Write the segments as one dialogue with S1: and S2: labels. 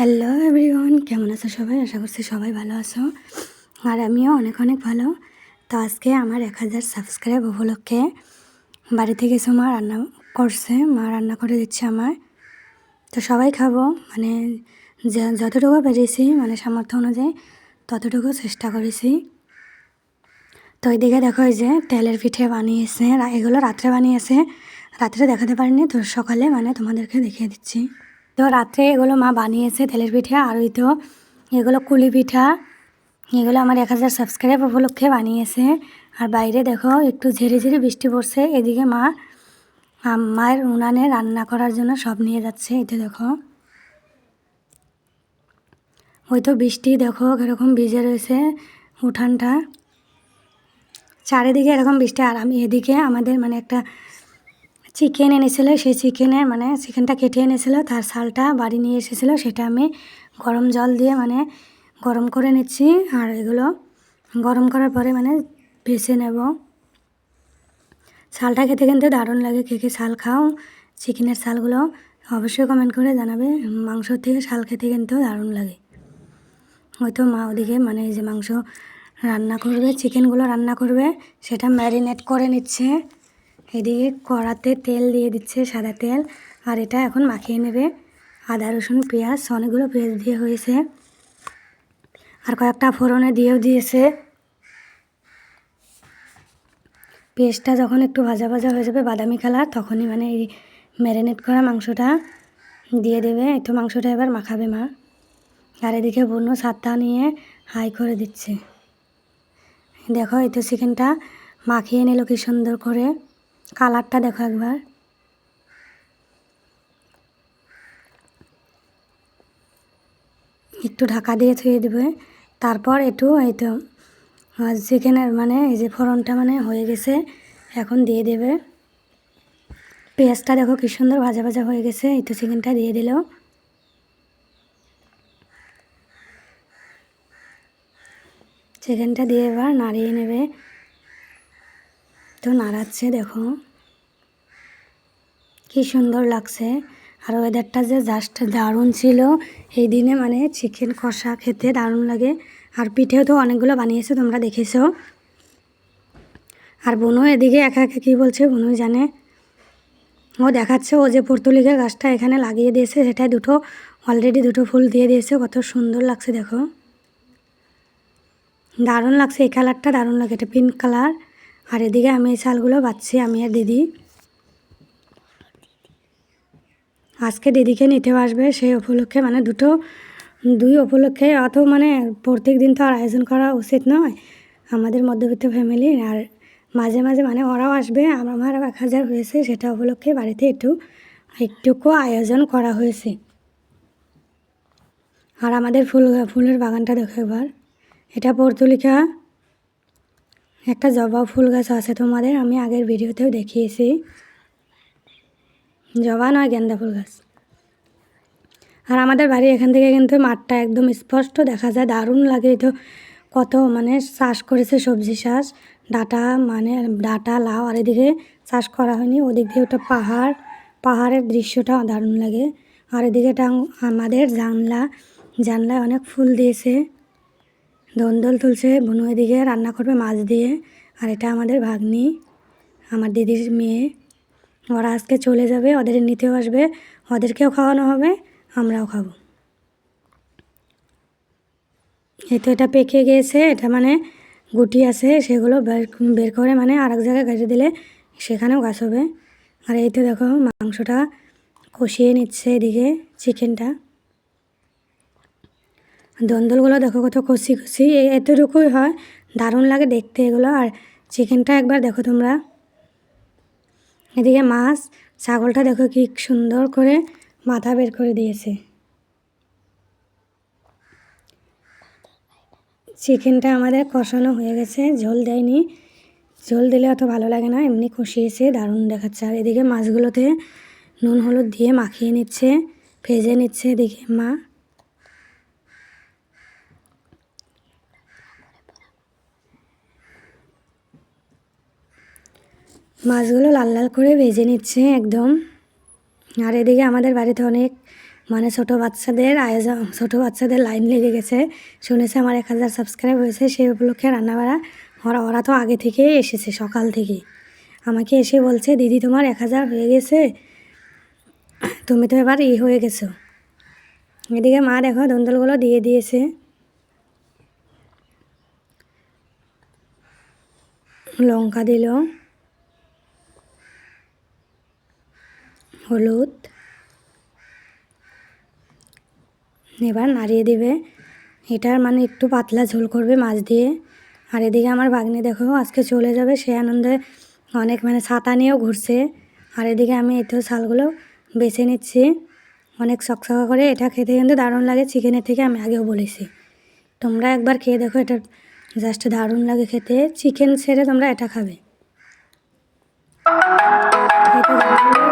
S1: Hello everyone কেমন আছো সবাই? আশা করছি সবাই ভালো আছো। আর আমিও অনেক অনেক ভালো। তো আজকে আমার এক হাজার সাবস্ক্রাইব উপলক্ষে বাড়ি থেকে এসে মা রান্না করছে। মা রান্না করে দিচ্ছে আমার। তো সবাই খাব। মানে যতটুকু পেরেছি মানে সামর্থ্য অনুযায়ী ততটুকু চেষ্টা করেছি। তো ওইদিকে দেখো এই যে তেলের পিঠে বানিয়েছে। এগুলো রাত্রে বানিয়েছে। রাত্রে দেখাতে পারিনি। তো সকালে মানে তোমাদেরকে দেখিয়ে দিচ্ছি। তো রাত্রে এগুলো মা বানিয়েছে, তেলের পিঠে আর ওই তো। এগুলো কুলি পিঠা। এগুলো আমার এক হাজার সাবস্ক্রাইব উপলক্ষে বানিয়েছে। আর বাইরে দেখো, একটু ঝেড়ে ঝেড়ে বৃষ্টি পড়ছে। এদিকে মা মায়ের উনানে রান্না করার জন্য সব নিয়ে যাচ্ছে। এটা দেখো। ওই তো বৃষ্টি, দেখো এরকম ভিজে রয়েছে উঠানটা। চারিদিকে এরকম বৃষ্টি। আর আমি এদিকে আমাদের মানে একটা চিকেন এনেছিলো, সেই চিকেনের মানে চিকেনটা কেটে এনেছিল, তার সালটা বাড়ি নিয়ে এসেছিল, সেটা আমি গরম জল দিয়ে মানে গরম করে নিচ্ছি, আর এগুলো গরম করার পরে মানে বেছে নেব। শালটা খেতে কিন্তু দারুণ লাগে, কে কে শাল খাও, চিকেনের শালগুলো অবশ্যই কমেন্ট করে জানাবে, মাংস থেকে শাল খেতে কিন্তু দারুণ লাগে। হয়তো মা ওদিকে মানে যে মাংস রান্না করবে, চিকেনগুলো রান্না করবে, সেটা ম্যারিনেট করে নিচ্ছে। এদিকে কড়াতে তেল দিয়ে দিচ্ছে সাদা তেল, আর এটা এখন মাখিয়ে নেবে। আদা, রসুন, পেঁয়াজ, অনেকগুলো পেঁয়াজ দিয়ে হয়েছে। আর কয়েকটা ফোড়নে দিয়েও দিয়েছে। পেঁয়াজটা যখন একটু ভাজা ভাজা হয়ে যাবে বাদামি কালার, তখনই মানে এই ম্যারিনেট করা মাংসটা দিয়ে দেবে। একটু মাংসটা এবার মাখাবে মা। আর এদিকে বন্য ছাতা নিয়ে হাই করে দিচ্ছে। দেখো, এই তো চিকেনটা মাখিয়ে নিল কি সুন্দর করে। কালারটা দেখো একবার। একটু ঢাকা দিয়ে থুয়ে দেবে। তারপর একটু এই তো চিকেনের মানে এই যে ফোড়নটা মানে হয়ে গেছে, এখন দিয়ে দেবে। পেঁয়াজটা দেখো কি সুন্দর ভাজা ভাজা হয়ে গেছে, এই তো চিকেনটা দিয়ে দিল। চিকেনটা দিয়ে এবার নাড়িয়ে নেবে। তো নাড়াচ্ছে, দেখো। কি সুন্দর লাগছে। আর ওয়েদারটা যে জাস্ট দারুণ ছিল। এই দিনে মানে চিকেন কষা খেতে দারুণ লাগে। আর পিঠেও তো অনেকগুলো বানিয়েছে, তোমরা দেখেছ। আর বোনও এদিকে একা একা কী বলছে বোনই জানে। ও দেখাচ্ছে, ও যে পর্তুলিকের গাছটা এখানে লাগিয়ে দিয়েছে সেটাই দুটো অলরেডি দুটো ফুল দিয়ে দিয়েছে, কত সুন্দর লাগছে, দেখো। দারুণ লাগছে, এই কালারটা দারুণ লাগে, এটা পিঙ্ক কালার আর এদিকে আমি এই শালগুলো বাচ্ছি আমি আর দিদি। আজকে দিদিকে নিতে আসবে, সেই উপলক্ষে মানে দুটো, দুই উপলক্ষে অত মানে প্রত্যেক দিন তো আর আয়োজন করা উচিত নয়, আমাদের মধ্যবিত্ত ফ্যামিলি আর মাঝে মাঝে মানে ওরাও আসবে, আমার এক হাজার হয়েছে, সেটা উপলক্ষে বাড়িতে একটু, একটুকু আয়োজন করা হয়েছে। আর আমাদের ফুল, ফুলের বাগানটা দেখো এবার। এটা পর্তুলিকা একটা জবা ফুল গাছ আছে তোমাদের, আমি আগের ভিডিওতেও দেখিয়েছি। জবা নয় গেন্দা ফুল গাছ। আর আমাদের বাড়ি এখান থেকে কিন্তু মাঠটা একদম স্পষ্ট দেখা যায়, দারুণ লাগে তো। কত মানে চাষ করেছে সবজি চাষ, ডাটা মানে ডাটা, লাউ, আর এদিকে চাষ করা হয়নি, ওদিক দিয়ে ওটা পাহাড়, পাহাড়ের দৃশ্যটা দারুণ লাগে। আর এদিকে আমাদের জানলা, জানলায় অনেক ফুল দিয়েছে। দন্দল তুলছে, বুনু এদিকে, রান্না করবে মাছ দিয়ে। আর এটা আমাদের ভাগ্নি, আমার দিদির মেয়ে। ওরা আজকে চলে যাবে, ওদের নিতেও আসবে। ওদেরকেও খাওয়ানো হবে, আমরাও খাব। এই তো এটা পেকে গিয়েছে, এটা মানে গুটি আছে, সেগুলো বের বের করে মানে আর এক জায়গায় গাছে দিলে সেখানেও গাছ হবে। আর এই তো দেখো, মাংসটা কষিয়ে নিচ্ছে এদিকে, চিকেনটা। দন্দলগুলো দেখো কত কষি কষি এতটুকুই হয়, দারুণ লাগে দেখতে এগুলো। আর চিকেনটা একবার দেখো তোমরা। এদিকে মাছ, ছাগলটা দেখো কি সুন্দর করে মাথা বের করে দিয়েছে। চিকেনটা আমাদের কষানো হয়ে গেছে, ঝোল দেয়নি। ঝোল দিলে অত ভালো লাগে না, এমনি কষিয়েছে, দারুণ দেখাচ্ছে। আর এদিকে মাছগুলোতে নুন, হলুদ দিয়ে মাখিয়ে নিচ্ছে, ভেজে নিচ্ছে এদিকে মা। মাছগুলো লাল লাল করে ভেজে নিচ্ছে একদম। আর এদিকে আমাদের বাড়িতে অনেক মানে ছোটো বাচ্চাদের আয়োজন ছোটো বাচ্চাদের লাইন লেগে গেছে। শুনেছে আমার এক হাজার সাবস্ক্রাইব হয়েছে সেই উপলক্ষে রান্নাবাড়া ওরা ওরা তো আগে থেকেই এসেছে, সকাল থেকে। আমাকে এসে বলছে, দিদি, তোমার এক হাজার হয়ে গেছে। তুমি তো এবার ই হয়ে গেছো। এদিকে মা দেখো দন্দলগুলো দিয়ে দিয়েছে। লঙ্কা দিল। হলুদ। এবার নাড়িয়ে দেবে। এটার মানে একটু পাতলা ঝোল করবে মাছ দিয়ে। আর এদিকে আমার বাগনি দেখো, আজকে চলে যাবে সে আনন্দে। অনেক মানে ছাতা নিয়েও ঘুরছে। আর এদিকে আমি এতো শালগুলো বেছে নিচ্ছি। অনেক শকশকা করে। এটা খেতে কিন্তু দারুণ লাগে, চিকেনের থেকে আমি আগেও বলেছি। তোমরা একবার খেয়ে দেখো, এটা জাস্ট দারুণ লাগে খেতে। চিকেন ছেড়ে তোমরা এটা খাবে। এটা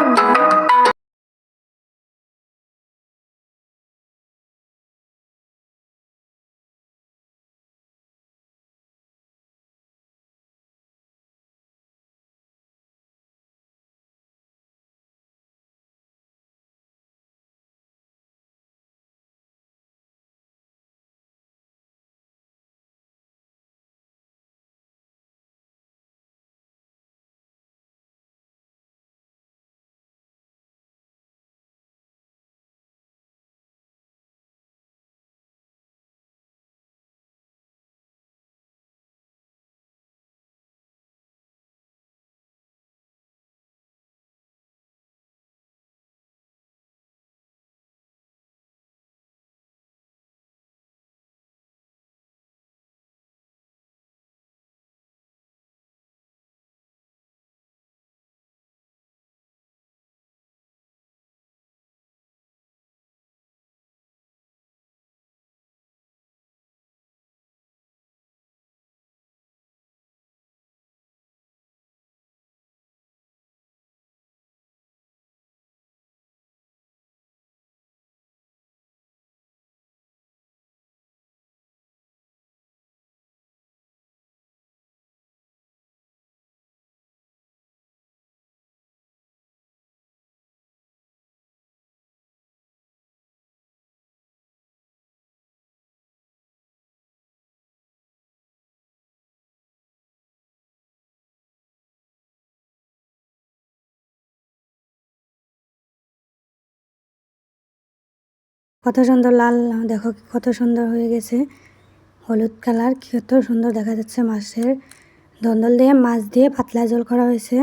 S1: কত সুন্দর লাল, দেখো কত সুন্দর হয়ে গেছে। হলুদ কালার কত সুন্দর দেখা যাচ্ছে মাছের। দন্দল দিয়ে, মাছ দিয়ে পাতলা জল করা হয়েছে।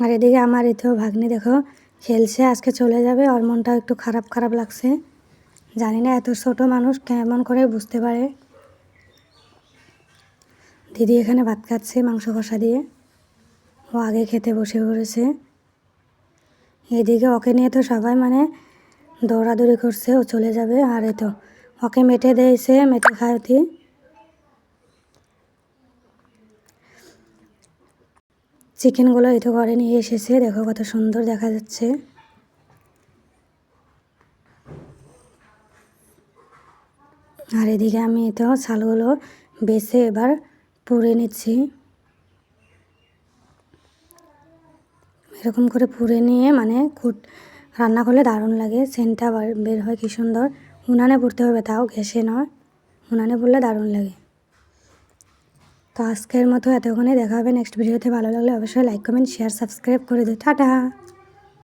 S1: আর এদিকে আমার এতেও ভাগ্নি, দেখো, খেলছে, আজকে চলে যাবে। ওর মনটাও একটু খারাপ খারাপ লাগছে। জানি না এত ছোট মানুষ কেমন করে বুঝতে পারে। দিদি এখানে ভাত খাচ্ছে মাংস কষা দিয়ে। ও আগে খেতে বসে পড়েছে। এদিকে ওকে নিয়ে তো সবাই মানে দৌড়াদৌড়ি করছে, ও চলে যাবে। আর এতো ওকে মেটে দিয়েছে, মেটে খাওয়াতে চিকেনগুলো এই তো ঘরে নিয়ে এসেছে, দেখো কত সুন্দর দেখা যাচ্ছে। আর এদিকে আমি তো ছালগুলো বেছে এবার পুড়ে নিচ্ছি। এরকম করে পুড়ে নিয়ে মানে খুট রান্না করলে দারুণ লাগে, সেন্টটা বের হয় কী সুন্দর। উনানে পড়তে হবে, তাও ঘেসে নয়। উনানে পড়লে দারুণ লাগে। তো আজকের মতো এতক্ষণে দেখা হবে নেক্সট ভিডিওতে ভালো লাগলে অবশ্যই লাইক কমেন্ট শেয়ার সাবস্ক্রাইব করে দিও। টাটা!